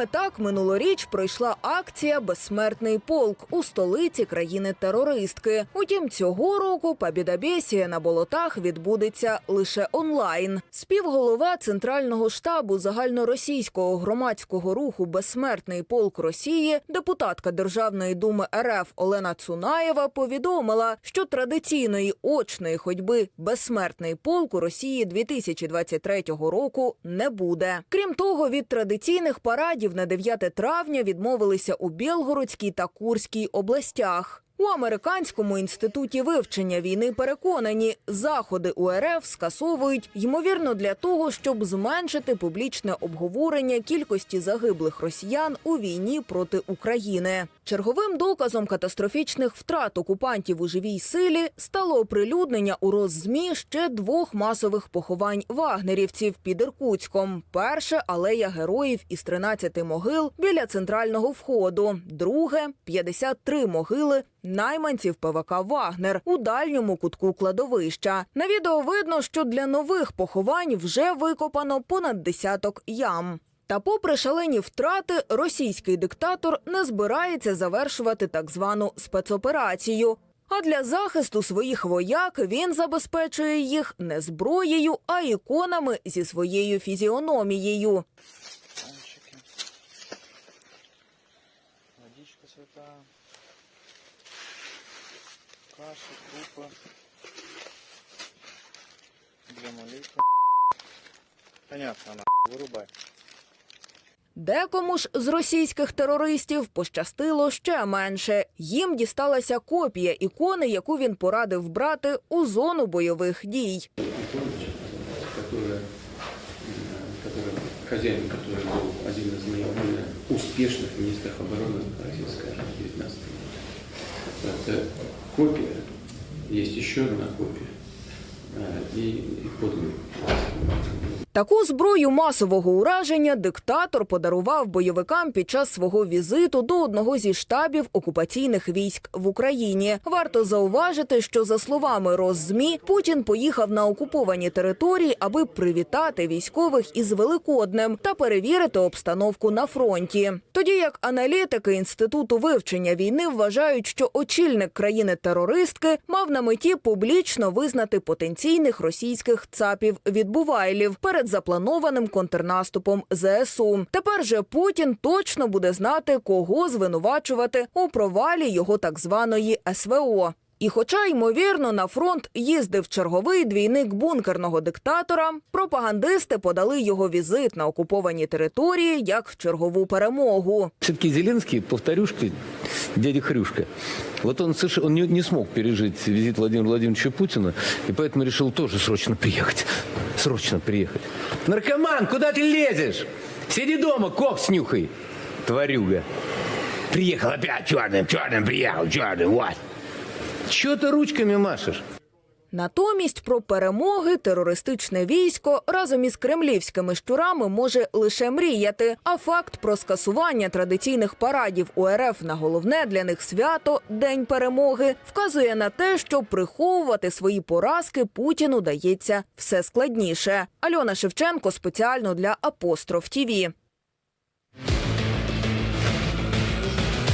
Саме так минулоріч пройшла акція Безсмертний полк у столиці країни-терористки. Утім, цього року Побєдобєсія на болотах відбудеться лише онлайн. Співголова центрального штабу загальноросійського громадського руху Безсмертний полк Росії, депутатка Державної думи РФ Олена Цунаєва повідомила, що традиційної очної ходьби Безсмертний полк у Росії 2023 року не буде. Крім того, від традиційних парадів на 9 травня відмовилися у Білгородській та Курській областях. У американському інституті вивчення війни переконані, заходи УРФ скасовують ймовірно для того, щоб зменшити публічне обговорення кількості загиблих росіян у війні проти України. Черговим доказом катастрофічних втрат окупантів у живій силі стало оприлюднення у Роззмі ще двох масових поховань вагнерівців під Іркутськом. Перше алея героїв із 13 могил біля центрального входу. Друге 53 могили найманців ПВК Вагнер у дальньому кутку кладовища. На відео видно, що для нових поховань вже викопано понад десяток ям. Та, попри шалені втрати, російський диктатор не збирається завершувати так звану спецоперацію. А для захисту своїх вояк він забезпечує їх не зброєю, а іконами зі своєю фізіономією. Водичка святая Каши, крупы. Для молитвы. Понятно, на вырубай. Декому ж з російських терористів пощастило ще менше. Їм дісталася копія ікони, яку він порадив брати у зону бойових дій. которая, м, которая, хозяин, который был один из наиболее успешных министров обороны Российской армии 19 года. Это копия, есть еще одна копия, э, и, и. Таку зброю масового ураження диктатор подарував бойовикам під час свого візиту до одного зі штабів окупаційних військ в Україні. Варто зауважити, що за словами Роззмі, Путін поїхав на окуповані території, аби привітати військових із Великоднем та перевірити обстановку на фронті. Тоді як аналітики інституту вивчення війни вважають, що очільник країни-терористки мав на меті публічно визнати потенційних російських цапів відбувайлів перед запланованим контрнаступом ЗСУ. Тепер же Путін точно буде знати, кого звинувачувати у провалі його так званої СВО. І, хоча ймовірно на фронт їздив черговий двійник бункерного диктатора, пропагандисти подали його візит на окуповані території як чергову перемогу. Все-таки Зеленский, повторюшка, дядя Хрюшка. Вот он, соверш- он не, не смог пережить визит Владимира Владимировича Путина, и поэтому решил тоже срочно приехать. Срочно приехать. Наркоман, куда ты лезешь? Сиди дома, кок снюхай, тварюга. Приехал опять черным, черным приехал, черным, вот. Чего ты ручками машешь? Натомість про перемоги терористичне військо разом із кремлівськими щурами може лише мріяти. А факт про скасування традиційних парадів УРФ на головне для них свято День перемоги вказує на те, що приховувати свої поразки Путіну дається все складніше. Альона Шевченко спеціально для Апостроф ТІВІ.